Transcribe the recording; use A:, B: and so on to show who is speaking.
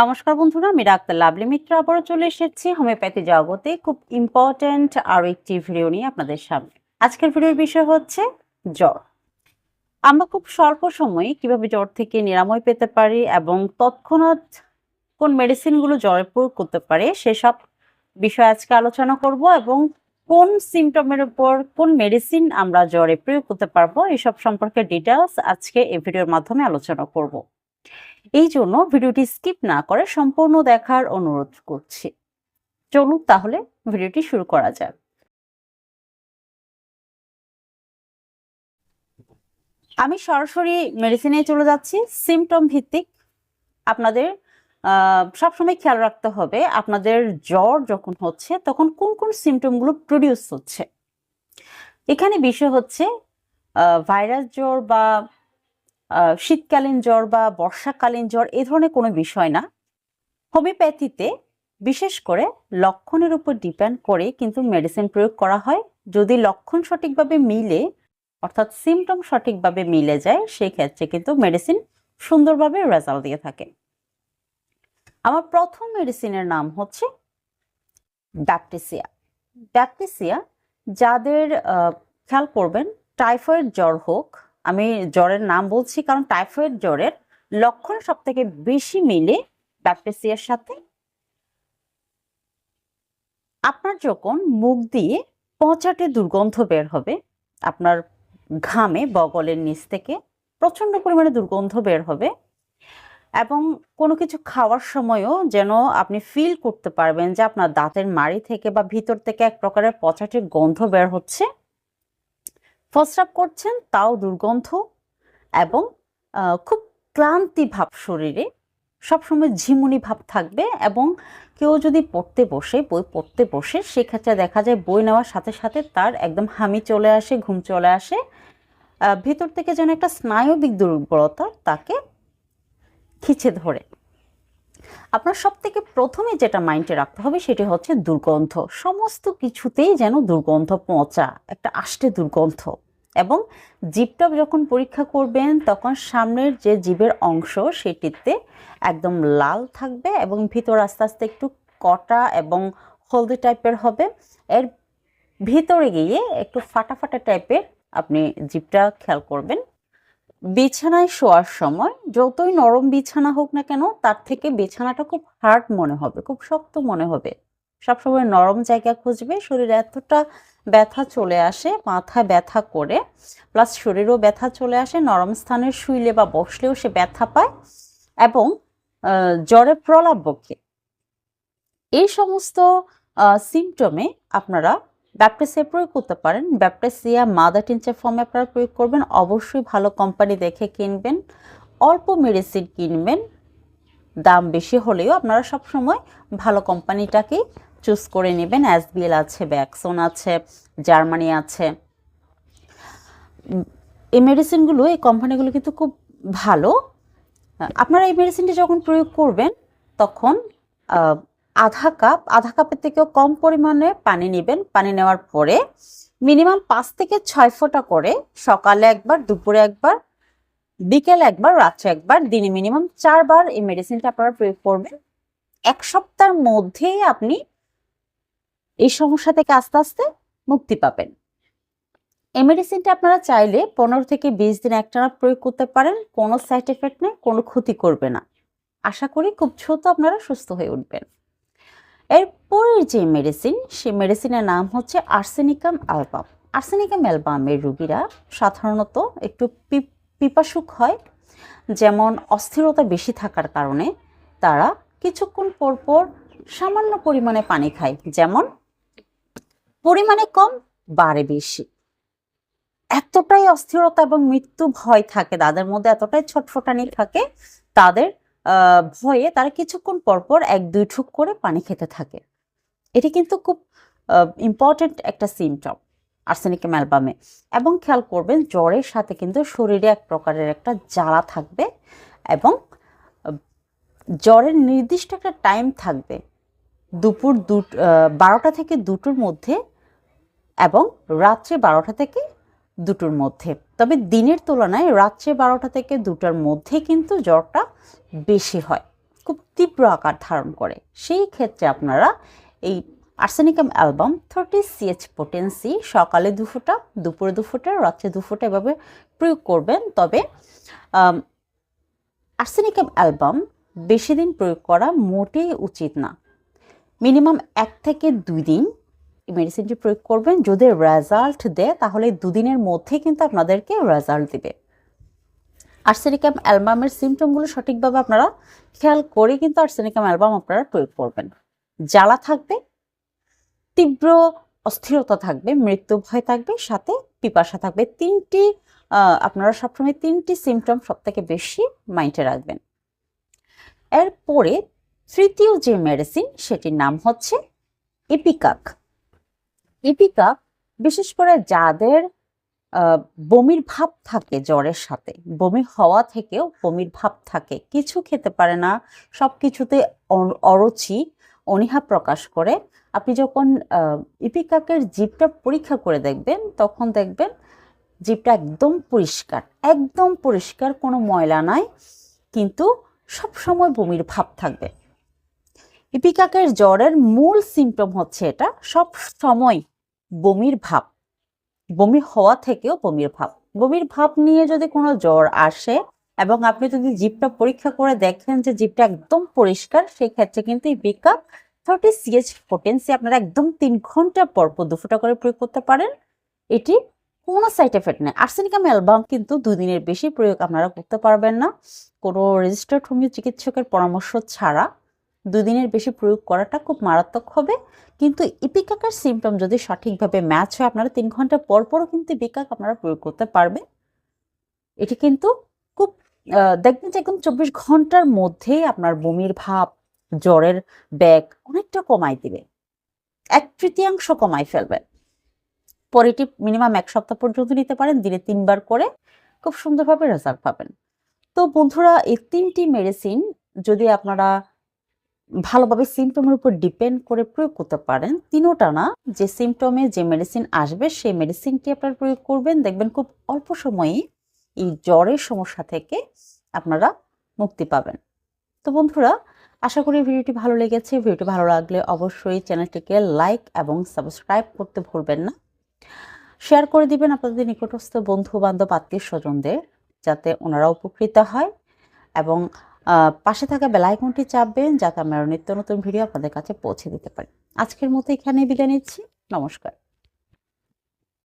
A: নমস্কার বন্ধুরা, আমি ডাক্তার লাভলি মিত্র আবারও চলে এসেছি হোমিওপ্যাথি জগতে। খুব ইম্পর্ট্যান্ট আরও একটি ভিডিও নিয়ে আপনাদের সামনে। আজকের ভিডিওর বিষয় হচ্ছে জ্বর। আমরা খুব স্বল্প সময়ে কীভাবে জ্বর থেকে নিরাময় পেতে পারি এবং তৎক্ষণাৎ কোন মেডিসিনগুলো জ্বরে প্রয়োগ করতে পারে, সেসব বিষয় আজকে আলোচনা করব এবং কোন সিমটমের উপর কোন মেডিসিন আমরা জ্বরে প্রয়োগ করতে পারব, এসব সম্পর্কে ডিটেলস আজকে এই ভিডিওর মাধ্যমে আলোচনা করব। এই জন্য ভিডিওটি স্কিপ না করে সম্পূর্ণ দেখার অনুরোধ করছি। চলুন তাহলে ভিডিওটি শুরু করা যাক। আমি সরাসরি মেডিসিনে চলে যাচ্ছি। সিমটম ভিত্তিক আপনাদের সবসময় খেয়াল রাখতে হবে আপনাদের জ্বর যখন হচ্ছে তখন কোন কোন সিমটমগুলো প্রডিউস হচ্ছে। এখানে বিষয় হচ্ছে ভাইরাস জ্বর বা শীতকালীন জ্বর বা বর্ষাকালীন জ্বর এ ধরনের কোনো বিষয় না। হোমিওপ্যাথিতে বিশেষ করে লক্ষণের উপর ডিপেন্ড করে কিন্তু মেডিসিন প্রয়োগ করা হয়। যদি লক্ষণ সঠিকভাবে মিলে, অর্থাৎ সিমটম সঠিকভাবে মিলে যায় সেই ক্ষেত্রে কিন্তু মেডিসিন সুন্দরভাবে রেজাল্ট দিয়ে থাকে। আমার প্রথম মেডিসিনের নাম হচ্ছে ব্যাপটিসিয়া। ব্যাপটিসিয়া, যাদের খেয়াল করবেন, টাইফয়েড জ্বর হোক আমি জ্বরের নাম বলছি কারণ টাইফয়েড জ্বরের লক্ষণ সব থেকে বেশি মিলে ব্যাপটিসিয়ার সাথে। আপনার যখন মুখ দিয়ে পচাটে দুর্গন্ধ বের হবে, আপনার ঘামে বগলের নিচ থেকে প্রচণ্ড পরিমাণে দুর্গন্ধ বের হবে এবং কোনো কিছু খাওয়ার সময়ও যেন আপনি ফিল করতে পারবেন যে আপনার দাঁতের মাড়ি থেকে বা ভিতর থেকে এক প্রকারের পচাটে গন্ধ বের হচ্ছে। প্রস্রাব করছেন, তাও দুর্গন্ধ এবং খুব ক্লান্তি ভাব শরীরে। সবসময় ঝিমুনি ভাব থাকবে এবং কেউ যদি পড়তে বসে, বই পড়তে বসে, সেক্ষেত্রে দেখা যায় বই নেওয়ার সাথে সাথে তার একদম হামি চলে আসে, ঘুম চলে আসে। ভিতর থেকে যেন একটা স্নায়বিক দুর্বলতা তাকে খিচে ধরে। আপনার সব থেকে প্রথমে যেটা মাইন্ডে রাখতে হবে সেটি হচ্ছে দুর্গন্ধ। সমস্ত কিছুতেই যেন দুর্গন্ধ পচা, একটা আষ্টে দুর্গন্ধ। এবং জিভটা যখন পরীক্ষা করবেন, তখন সামনের যে জিভের অংশ সেটিতে একদম লাল থাকবে এবং ভিতর আস্তে আস্তে একটু কটা এবং হলদে টাইপের হবে। এর ভিতরে গিয়ে একটু ফাটা ফাটা টাইপের আপনি জিভটা খেয়াল করবেন। বিছানায় শোয়ার সময় যতই নরম বিছানা হোক না কেন, তার থেকে বিছানাটা খুব হার্ড মনে হবে, খুব শক্ত মনে হবে। সবসময় নরম জায়গা খুঁজবে, শরীরে এতটা ব্যথা চলে আসে, মাথা ব্যথা করে, প্লাস শরীরেও ব্যথা চলে আসে, নরম স্থানে শুইলে বা বসলেও সে ব্যথা পায় এবং জ্বরে প্রলাপ বকে। এই সমস্ত সিমটমে আপনারা ব্যাপটেসিয়া প্রয়োগ করতে পারেন। ব্যাপটেসিয়া মাদার টিনচার ফর্মে আপনারা প্রয়োগ করবেন। অবশ্যই ভালো কোম্পানি দেখে কিনবেন। অল্প মেডিসিন কিনবেন। দাম বেশি হলেও আপনারা সবসময় ভালো কোম্পানিটাকেই চুজ করে নেবেন। অ্যাসবিএল আছে ব্যাকসন আছে জার্মানি আছে। এই মেডিসিনগুলো এই কোম্পানিগুলো কিন্তু খুব ভালো। আপনারা এই মেডিসিনটি যখন প্রয়োগ করবেন, তখন আধা কাপ, আধা কাপের থেকেও কম পরিমাণে পানি নেবেন। পানি নেওয়ার পরে মিনিমাম পাঁচ থেকে ছয় ফোঁটা করে সকালে একবার, দুপুরে একবার, বিকেলে একবার, রাত্রে একবার, দিনে মিনিমাম চারবার এই মেডিসিনটা আপনারা প্রয়োগ করবেন। এক সপ্তাহের মধ্যেই আপনি এই সমস্যা থেকে আস্তে আস্তে মুক্তি পাবেন। এই মেডিসিনটা আপনারা চাইলে পনেরো থেকে বিশ দিন একটানা প্রয়োগ করতে পারেন। কোনো সাইড এফেক্ট নেই, কোনো ক্ষতি করবে না। আশা করি খুব দ্রুত আপনারা সুস্থ হয়ে উঠবেন। এরপরের যে মেডিসিন সেই মেডিসিনের নাম হচ্ছে আর্সেনিকাম অ্যালবাম আর্সেনিকাম অ্যালবামের রুগীরা সাধারণত একটু পিপাসুক হয়, যেমন অস্থিরতা বেশি থাকার কারণে তারা কিছুক্ষণ পর পর সামান্য পরিমাণে পানি খায়, যেমন পরিমাণে কম, বাড়ে বেশি। এতটাই অস্থিরতা এবং মৃত্যু ভয় থাকে, তাদের মধ্যে এতটাই ছটফটানি থাকে, তাদের ভয়ে তারা কিছুক্ষণ পর পর এক দুই ঠুক করে পানি খেতে থাকে। এটি কিন্তু খুব ইম্পর্টেন্ট একটা সিমটম আর্সেনিক অ্যালবামে এবং খেয়াল করবেন, জ্বরের সাথে কিন্তু শরীরে এক প্রকারের একটা জ্বালা থাকবে এবং জ্বরের নির্দিষ্ট একটা টাইম থাকবে দুপুর দু বারোটা থেকে দুটোর মধ্যে এবং রাত্রে বারোটা থেকে দুটোর মধ্যে। তবে দিনের তুলনায় রাত্রে বারোটা থেকে দুটোর মধ্যে কিন্তু জ্বরটা বেশি হয়। খুব তীব্র আকার ধারণ করে। সেই ক্ষেত্রে আপনারা এই arsenicum album thirty CH potency সকালে দু ফোঁটা, দুপুরে দু ফোঁটা, রাত্রে দু ফোঁটা এভাবে প্রয়োগ করবেন। তবে আর্সেনিকাম অ্যালবাম বেশি দিন প্রয়োগ করা মোটেই উচিত না। মিনিমাম এক থেকে দুই দিন মেডিসিনটি প্রয়োগ করবেন। যদি রেজাল্ট দেয়, তাহলে দুদিনের মধ্যে কিন্তু আপনাদেরকে রেজাল্ট দিবে। আর্সেনিকাম অ্যালবামের সিমটমগুলো সঠিকভাবে আপনারা খেয়াল করে কিন্তু আর্সেনিকাম অ্যালবাম আপনারা প্রয়োগ করবেন। জ্বালা থাকবে, তীব্র অস্থিরতা থাকবে, মৃত্যু ভয় থাকবে, সাথে পিপাসা থাকবে। তিনটি আপনারা সবসময় তিনটি সিমটম সব থেকে বেশি মাইন্ডে রাখবেন। এরপরে তৃতীয় যে মেডিসিন সেটির নাম হচ্ছে ইপিকাক ইপিকাক বিশেষ করে যাদের বমির ভাব থাকে জ্বরের সাথে, বমি হওয়া থেকেও বমির ভাব থাকে, কিছু খেতে পারে না সব কিছুতে অরুচি, অনীহা প্রকাশ করে, আপনি যখন ইপিকাকের জিভটা পরীক্ষা করে দেখবেন, তখন দেখবেন জিভটা একদম পরিষ্কার একদম পরিষ্কার, কোনো ময়লা নাই, কিন্তু সব সময় বমির ভাব থাকবে। ইপিকাকের জ্বরের মূল সিমটম হচ্ছে এটা সব সময় বমির ভাব। বমি হওয়া থেকেও বমির ভাব। বমির ভাব নিয়ে যদি কোনো জ্বর আসে এবং আপনি যদি জিপটা পরীক্ষা করে দেখেন যে জিপটা একদম পরিষ্কার সেই ক্ষেত্রে কিন্তু এই পিকআপ থার্টি সিএচ পোটেন্সি আপনারা একদম তিন ঘণ্টা পর পর দু ফোঁটা করে প্রয়োগ করতে পারেন। এটি কোনো সাইড এফেক্ট নেই। আর্সেনিকাম অ্যালবাম কিন্তু দুই দিনের বেশি প্রয়োগ আপনারা করতে পারবেন না। কোনো রেজিস্টার্ড হোমিও চিকিৎসকের পরামর্শ ছাড়া। দুই দিনের বেশি প্রয়োগ করাটা খুব মারাত্মক হবে। কিন্তু ইপিকাকার সিমটম যদি সঠিকভাবে ম্যাচ হয়, আপনারা তিন ঘণ্টা পর পরও কিন্তু ইপিকাক আপনারা প্রয়োগ করতে পারবেন। এটি কিন্তু খুব দেখবেন যে একদম চব্বিশ ঘণ্টার মধ্যেই আপনার বমির ভাব, জ্বরের ব্যাগ অনেকটা কমাই দিবে। এক তৃতীয়াংশ কমাই ফেলবে। পরে এটি মিনিমাম এক সপ্তাহ পর্যন্ত নিতে পারেন, দিনে তিনবার করে খুব সুন্দরভাবে রেজাল্ট পাবেন। তো বন্ধুরা, এই তিনটি মেডিসিন যদি আপনারা ভালোভাবে সিমটমের উপর ডিপেন্ড করে প্রয়োগ করতে পারেন। তিনোটা না, যে সিমটমে যে মেডিসিন আসবে, সেই মেডিসিনটি আপনারা প্রয়োগ করবেন। দেখবেন খুব অল্প সময়ে এই জ্বরের সমস্যা থেকে আপনারা মুক্তি পাবেন। তো বন্ধুরা, আশা করি ভিডিওটি ভালো লেগেছে। ভিডিওটি ভালো লাগলে অবশ্যই চ্যানেলটিকে লাইক এবং সাবস্ক্রাইব করতে ভুলবেন না। শেয়ার করে দিবেন আপনাদের নিকটস্থ বন্ধু বান্ধব আত্মীয় স্বজনদের যাতে ওনারা উপকৃত হয়। এবং পাশে থাকা বেলাইকনটি চাপবেন যাতে আমরা নিত্য নতুন ভিডিও আপনাদের কাছে পৌঁছে দিতে পারি। আজকের মতো এখানেই বিদায় নিচ্ছি। নমস্কার।